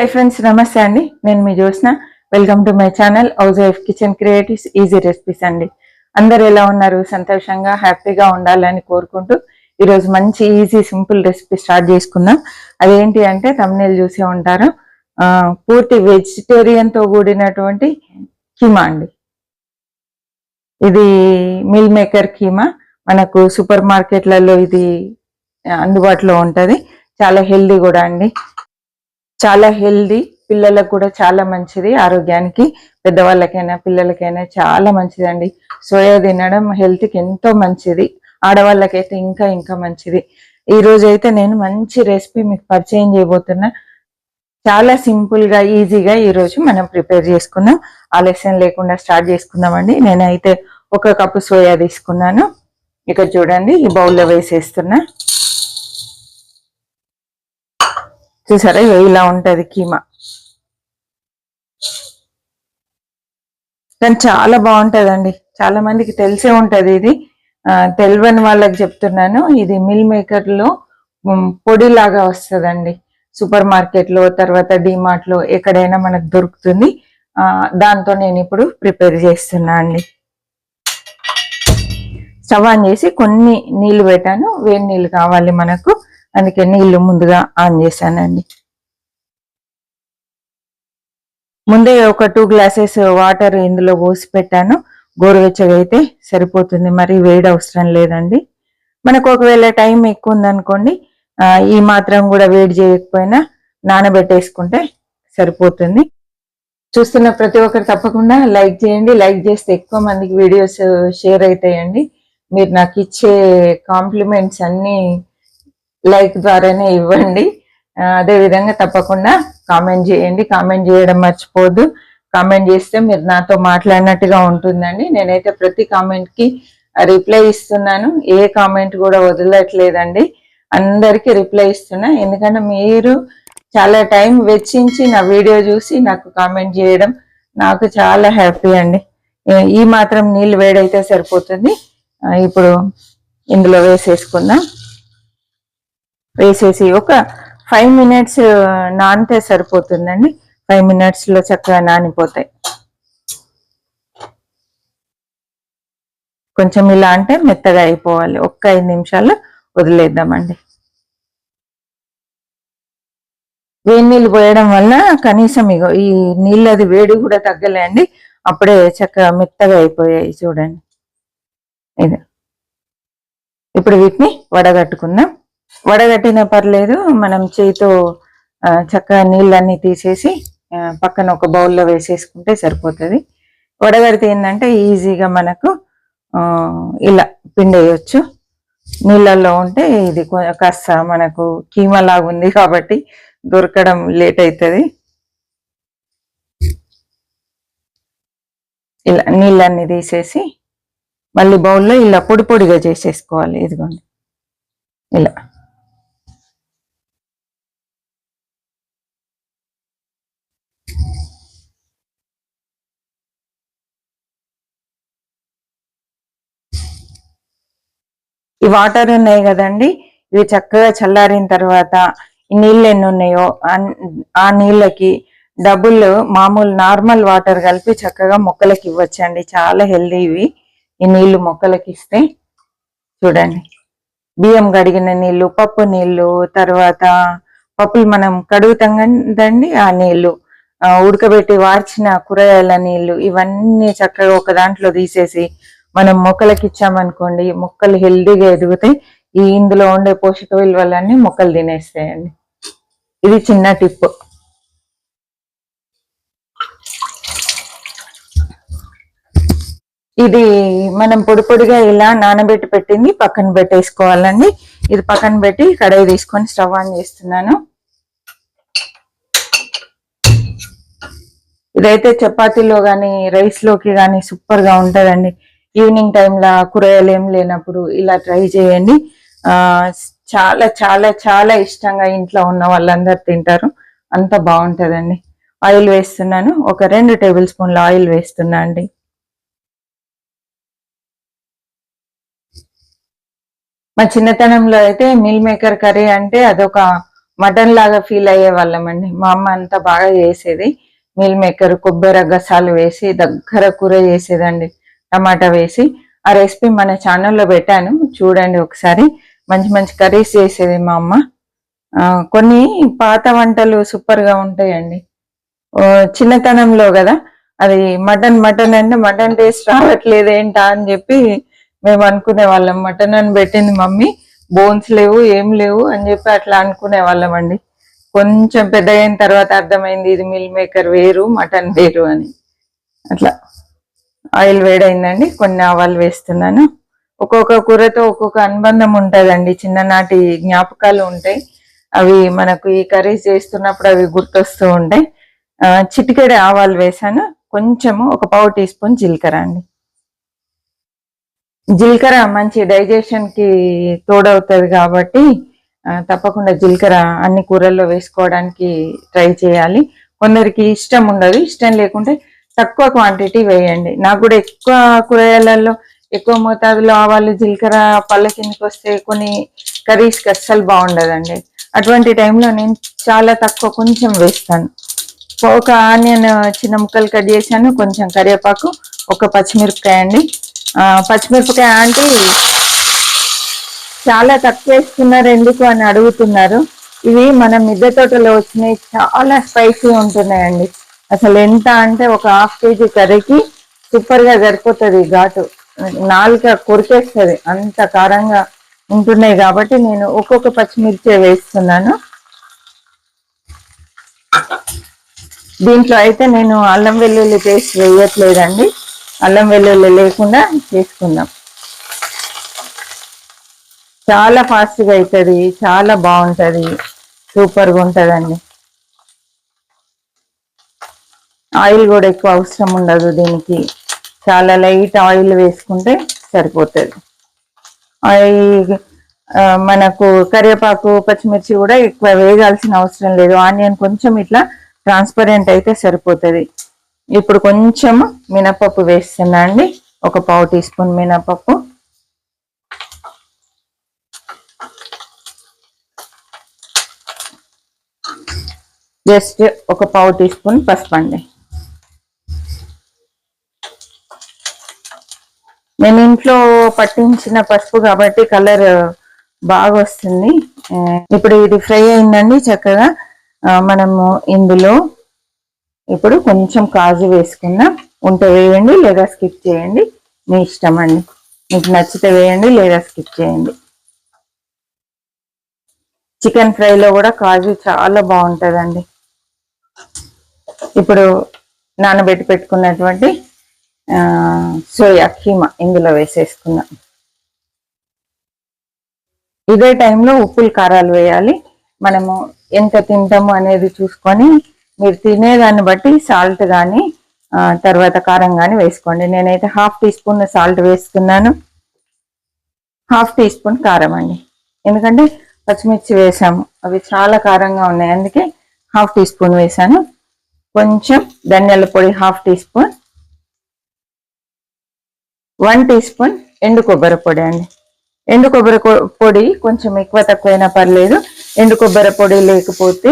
Hi friends నమస్తే అండి. నేను మీ Jyothsna. Welcome to my channel housewife kitchen creatives easy recipes అండి. అందరు ఎలా ఉన్నారు? సంతోషంగా హ్యాపీగా ఉండాలని కోరుకుంటూ ఈరోజు మంచి ఈజీ సింపుల్ రెసిపీ స్టార్ట్ చేసుకుందాం. అదేంటి అంటే తమ్నేలు చూసే ఉంటారు. పూర్తి వెజిటేరియన్తో కూడినటువంటి కీమా అండి. ఇది మిల్ మేకర్ కీమా. మనకు సూపర్ మార్కెట్లలో ఇది అందుబాటులో ఉంటుంది. చాలా హెల్దీ కూడా అండి. చాలా హెల్దీ పిల్లలకు కూడా చాలా మంచిది. ఆరోగ్యానికి పెద్దవాళ్ళకైనా పిల్లలకైనా చాలా మంచిదండి. సోయా తినడం హెల్త్కి ఎంతో మంచిది. ఆడవాళ్ళకైతే ఇంకా ఇంకా మంచిది. ఈ రోజు అయితే నేను మంచి రెసిపీ మీకు పరిచయం చేయబోతున్నా. చాలా సింపుల్గా ఈజీగా ఈ రోజు మనం ప్రిపేర్ చేసుకుందాం. ఆలస్యం లేకుండా స్టార్ట్ చేసుకుందామండి. నేనైతే ఒక కప్పు సోయా తీసుకున్నాను. ఇక్కడ చూడండి ఈ బౌల్లో వేసేస్తున్నా. చూసారా? ఇలా ఉంటుంది కీమా. కానీ చాలా బాగుంటుందండి. చాలా మందికి తెలిసే ఉంటుంది ఇది. తెలియని వాళ్ళకి చెప్తున్నాను. ఇది మిల్ మేకర్లో పొడిలాగా వస్తుందండి. సూపర్ మార్కెట్లో తర్వాత డిమార్ట్లో ఎక్కడైనా మనకు దొరుకుతుంది. దాంతో నేను ఇప్పుడు ప్రిపేర్ చేస్తున్నా అండి. స్టవ్ ఆన్ చేసి కొన్ని నీళ్ళు పెట్టాను. వేడి నీళ్ళు కావాలి మనకు. అందుకే నీళ్ళు ముందుగా ఆన్ చేశానండి. ముందే ఒక టూ గ్లాసెస్ వాటర్ ఇందులో పోసి పెట్టాను. గోరువెచ్చగా అయితే సరిపోతుంది. మరి వేడి అవసరం లేదండి. మనకు ఒకవేళ టైం ఎక్కువ ఉందనుకోండి ఈ మాత్రం కూడా వేడి చేయకపోయినా నానబెట్టేసుకుంటే సరిపోతుంది. చూస్తున్న ప్రతి ఒక్కరు తప్పకుండా లైక్ చేయండి. లైక్ చేస్తే ఎక్కువ మందికి వీడియోస్ షేర్ అవుతాయండి. మీరు నాకు ఇచ్చే కాంప్లిమెంట్స్ అన్నీ లైక్ ద్వారానే ఇవ్వండి. అదేవిధంగా అదే విధంగా తప్పకుండా కామెంట్ చేయండి. కామెంట్ చేయడం మర్చిపోద్దు కామెంట్ చేస్తే మీరు నాతో మాట్లాడినట్టుగా ఉంటుందండి. నేనైతే ప్రతి కామెంట్కి రిప్లై ఇస్తున్నాను. ఏ కామెంట్ కూడా వదలట్లేదండి. అందరికీ రిప్లై ఇస్తున్నా. ఎందుకంటే మీరు చాలా టైం వెచ్చించి నా వీడియో చూసి నాకు కామెంట్ చేయడం నాకు చాలా హ్యాపీ అండి. ఈ మాత్రం నీళ్ళు వేడైతే సరిపోతుంది. ఇప్పుడు ఇందులో వేసేసుకుందాం. వేసేసి ఒక ఫైవ్ మినిట్స్ నానితే సరిపోతుందండి. ఫైవ్ మినిట్స్లో చక్కగా నానిపోతాయి. కొంచెం ఇలా అంటే మెత్తగా అయిపోవాలి. ఒక్క ఐదు నిమిషాలు వదిలేద్దామండి. వేడి నీళ్ళు పోయడం వల్ల కనీసం ఇగో ఈ నీళ్ళది వేడి కూడా తగ్గలే అండి. అప్పుడే చక్కగా మెత్తగా అయిపోయాయి చూడండి. ఇది. ఇప్పుడు వీటిని వడగట్టుకుందాం. వడగట్టిన పర్లేదు మనం చేతితో చక్కగా నీళ్ళన్నీ తీసేసి పక్కన ఒక బౌల్లో వేసేసుకుంటే సరిపోతుంది. వడగడితే ఏంటంటే ఈజీగా మనకు ఇలా పిండేయచ్చు. నీళ్ళల్లో ఉంటే ఇది కాస్త మనకు కీమా ఉంది కాబట్టి దొరకడం లేట్ అవుతుంది ఇలా నీళ్ళన్నీ తీసేసి మళ్ళీ బౌల్లో ఇలా పొడి పొడిగా చేసేసుకోవాలి ఇదిగోండి. ఇలా. ఈ వాటర్ ఉన్నాయి కదండి. ఇవి చక్కగా చల్లారిన తర్వాత నీళ్ళు ఎన్ని ఉన్నాయో ఆ నీళ్ళకి డబుల్ మామూలు నార్మల్ వాటర్ కలిపి చక్కగా మొక్కలకి ఇవ్వచ్చండి. చాలా హెల్దీ ఇవి. ఈ నీళ్ళు మొక్కలకి ఇస్తే చూడండి. బియ్యం కడిగిన నీళ్ళు పప్పు నీళ్ళు తర్వాత పప్పులు మనం కడుగుతాం కదండి ఆ నీళ్ళు ఉడకబెట్టి వార్చిన కూరగాయల నీళ్ళు ఇవన్నీ చక్కగా ఒక దాంట్లో తీసేసి మనం మొక్కలకి ఇచ్చామనుకోండి మొక్కలు హెల్దీగా ఎదుగుతాయి. ఈ ఇందులో ఉండే పోషక విలువలన్నీ మొక్కలు తినేస్తాయండి. ఇది చిన్న టిప్. ఇది మనం పొడి పొడిగా ఇలా నానబెట్టి పెట్టింది పక్కన పెట్టేసుకోవాలండి. ఇది పక్కన పెట్టి కడాయి తీసుకొని స్టవ్ ఆన్ చేస్తున్నాను. ఇదైతే చపాతీలో కానీ రైస్లోకి కానీ సూపర్గా ఈవినింగ్ టైంలో కూరగాయలు ఏం లేనప్పుడు ఇలా ట్రై చేయండి. చాలా చాలా చాలా ఇష్టంగా ఇంట్లో ఉన్న వాళ్ళందరూ తింటారు. అంత బాగుంటుందండి. ఆయిల్ వేస్తున్నాను. ఒక రెండు టేబుల్ స్పూన్ల ఆయిల్ వేస్తున్నా అండి. మా చిన్నతనంలో అయితే మిల్ మేకర్ కర్రీ అంటే అదొక మటన్ లాగా ఫీల్ అయ్యే వాళ్ళమండి మా అమ్మ అంతా బాగా చేసేది. మిల్ మేకర్ కొబ్బరి గసాలు వేసి దగ్గర కూర చేసేదండి. టమాటా వేసి ఆ రెసిపీ మన ఛానల్లో పెట్టాను. చూడండి ఒకసారి. మంచి మంచి కర్రీస్ చేసేది మా అమ్మ. కొన్ని పాత వంటలు సూపర్గా ఉంటాయండి. చిన్నతనంలో కదా అది మటన్ మటన్ అంటే మటన్ టేస్ట్ రావట్లేదు ఏంటా అని చెప్పి మేము అనుకునే వాళ్ళం. మటన్ అని పెట్టింది మమ్మీ. బోన్స్ లేవు ఏం లేవు అని చెప్పి అట్లా అనుకునే వాళ్ళం అండి. కొంచెం పెద్దగైన తర్వాత అర్థమైంది ఇది మిల్ మేకర్ వేరు మటన్ వేరు అని. అట్లా. ఆయిల్ వేడైందండి కొన్ని ఆవాలు వేస్తున్నాను. ఒక్కొక్క కూరతో ఒక్కొక్క అనుబంధం ఉంటుందండి చిన్ననాటి జ్ఞాపకాలు ఉంటాయి. అవి మనకు ఈ కర్రీస్ చేస్తున్నప్పుడు అవి గుర్తొస్తూ ఉంటాయి. చిటికెడ ఆవాలు వేసాను కొంచెము ఒక పావు టీ స్పూన్ జీలకర్ర అండి. జీలకర్ర మంచి డైజెషన్కి తోడవుతుంది కాబట్టి తప్పకుండా జీలకర్ర అన్ని కూరల్లో వేసుకోవడానికి ట్రై చేయాలి. కొందరికి ఇష్టం ఉండదు ఇష్టం లేకుంటే తక్కువ క్వాంటిటీ వేయండి. నాకు కూడా ఎక్కువ కూరగాయలలో ఎక్కువ మోతాదులో ఆవాలు జీలకర్ర పళ్ళ కిందకి వస్తే కొన్ని కర్రీస్కి అస్సలు బాగుండదండి. అటువంటి టైంలో నేను చాలా తక్కువ కొంచెం వేస్తాను. ఒక ఆనియన్ చిన్న ముక్కలు కట్ చేశాను. కొంచెం కరివేపాకు ఒక పచ్చిమిరపకాయ అండి. పచ్చిమిరపకాయ అంటే చాలా తక్కువ వేస్తున్నారు. ఎందుకు అని అడుగుతున్నారు. ఇవి మన మిద్దె తోటలో వచ్చినాయి చాలా స్పైసీ ఉంటున్నాయండి. అసలు ఎంత అంటే ఒక హాఫ్ కేజీ కర్రీకి సూపర్గా సరిపోతుంది ఘాటు. నాలుక కొరికేస్తుంది అంత కారంగా ఉంటున్నాయి కాబట్టి నేను ఒక్కొక్క పచ్చిమిర్చి వేస్తున్నాను. దీంట్లో అయితే నేను అల్లం వెల్లుల్లి పేస్ట్ వేయట్లేదండి. అల్లం వెల్లుల్లి లేకుండా చేసుకుందాం. చాలా ఫాస్ట్గా అవుతుంది చాలా బాగుంటుంది సూపర్గా ఉంటుందండి ఉంటదండి. ఆయిల్ కూడా ఎక్కువ అవసరం ఉండదు దీనికి. చాలా లైట్ ఆయిల్ వేసుకుంటే సరిపోతుంది. ఆయిల్ మనకు కరివేపాకు పచ్చిమిర్చి కూడా ఎక్కువ వేగాల్సిన అవసరం లేదు. ఆనియన్ కొంచెం ఇట్లా ట్రాన్స్పరెంట్ అయితే సరిపోతుంది. ఇప్పుడు కొంచెం మినపప్పు వేస్తున్నా అండి. ఒక పావు టీ స్పూన్ మినపప్పు. జస్ట్ ఒక పావు టీ స్పూన్ పసుపు అండి. నేను ఇంట్లో పట్టించిన పసుపు కాబట్టి కలర్ బాగా వస్తుంది ఇప్పుడు ఇది ఫ్రై అయిందండి చక్కగా. మనము ఇందులో ఇప్పుడు కొంచెం కాజు వేసుకుందాం ఉంటే వేయండి లేదా స్కిప్ చేయండి. మీ ఇష్టం అండి. మీకు నచ్చితే వేయండి లేదా స్కిప్ చేయండి. చికెన్ ఫ్రైలో కూడా కాజు చాలా బాగుంటుందండి. ఇప్పుడు నానబెట్టి పెట్టుకున్నటువంటి సోయా కీమా ఇందులో వేసేసుకుందాం ఇదే టైంలో ఉప్పులు కారాలు వేయాలి. మనము ఎంత తింటాము అనేది చూసుకొని మీరు తినేదాన్ని బట్టి సాల్ట్ కానీ తర్వాత కారం కానీ వేసుకోండి. నేనైతే హాఫ్ టీ స్పూన్ సాల్ట్ వేసుకున్నాను హాఫ్ టీ స్పూన్ కారం అండి. ఎందుకంటే పచ్చిమిర్చి వేసాము. అవి చాలా కారంగా ఉన్నాయి. అందుకే హాఫ్ టీ స్పూన్ వేసాను. కొంచెం ధనియాల పొడి half teaspoon. One teaspoon ఎండు కొబ్బరి పొడి అండి. ఎండు కొబ్బరి పొడి కొంచెం ఎక్కువ తక్కువైనా పర్లేదు. ఎండు కొబ్బరి పొడి లేకపోతే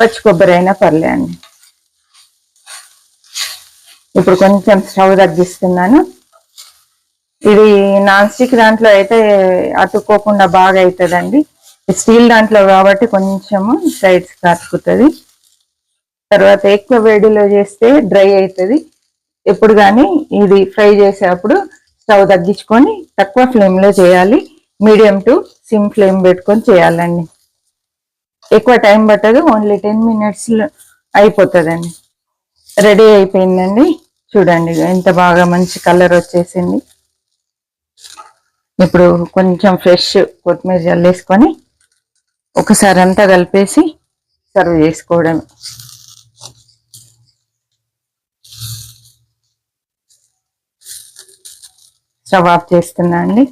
పచ్చి కొబ్బరి అయినా పర్లే అండి ఇప్పుడు కొంచెం స్టవ్ తగ్గిస్తున్నాను. ఇది నాన్ స్టిక్ దాంట్లో అయితే అతుక్కోకుండా బాగా అవుతుందండి స్టీల్ దాంట్లో కాబట్టి కొంచెము సైడ్స్ అతుకుతుంది తర్వాత ఎక్కువ వేడిలో చేస్తే డ్రై అవుతుంది ఎప్పుడు కానీ ఇది ఫ్రై చేసేటప్పుడు స్టవ్ తగ్గించుకొని తక్కువ ఫ్లేమ్లో చేయాలి. మీడియం టు సిమ్ ఫ్లేమ్ పెట్టుకొని చేయాలండి. ఎక్కువ టైం పట్టదు ఓన్లీ టెన్ మినిట్స్ అయిపోతుందండి. రెడీ అయిపోయిందండి. చూడండి ఎంత బాగా మంచి కలర్ వచ్చేసింది. ఇప్పుడు కొంచెం ఫ్రెష్ కొత్తిమీర జల్లేసుకొని ఒకసారి అంతా కలిపేసి సర్వ్ చేసుకోవడం స్టవ్ ఆఫ్ చేస్తున్నా అండి.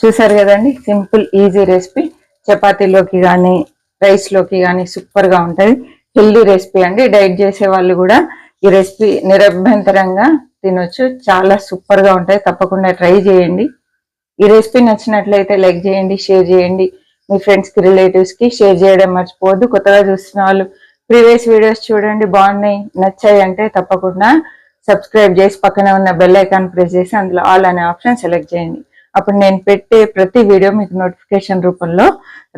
చూసారు కదండి సింపుల్ ఈజీ రెసిపీ. చపాతీలోకి కానీ రైస్లోకి కానీ సూపర్గా ఉంటుంది. హెల్దీ రెసిపీ అండి. డైట్ చేసే వాళ్ళు కూడా ఈ రెసిపీ నిరభ్యంతరంగా తినొచ్చు. చాలా సూపర్గా ఉంటాయి తప్పకుండా ట్రై చేయండి. ఈ రెసిపీ నచ్చినట్లయితే లైక్ చేయండి షేర్ చేయండి. మీ ఫ్రెండ్స్కి రిలేటివ్స్కి షేర్ చేయడం మర్చిపోవద్దు. కొత్తగా చూస్తున్న వాళ్ళు ప్రీవియస్ వీడియోస్ చూడండి. బాగున్నాయి నచ్చాయి అంటే తప్పకుండా సబ్స్క్రైబ్ చేసి పక్కనే ఉన్న బెల్ ఐకాన్ ప్రెస్ చేసి అందులో ఆల్ అనే ఆప్షన్ సెలెక్ట్ చేయండి. అప్పుడు నేను పెట్టే ప్రతి వీడియో మీకు నోటిఫికేషన్ రూపంలో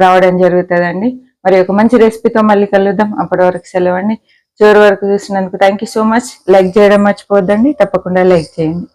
రావడం జరుగుతుందండి. మరి ఒక మంచి రెసిపీతో మళ్ళీ కలుద్దాం. అప్పటి వరకు సెలవండి చివరి వరకు చూసినందుకు thank you so much like చేయడం మర్చిపోద్దండి తప్పకుండా లైక్ చేయండి.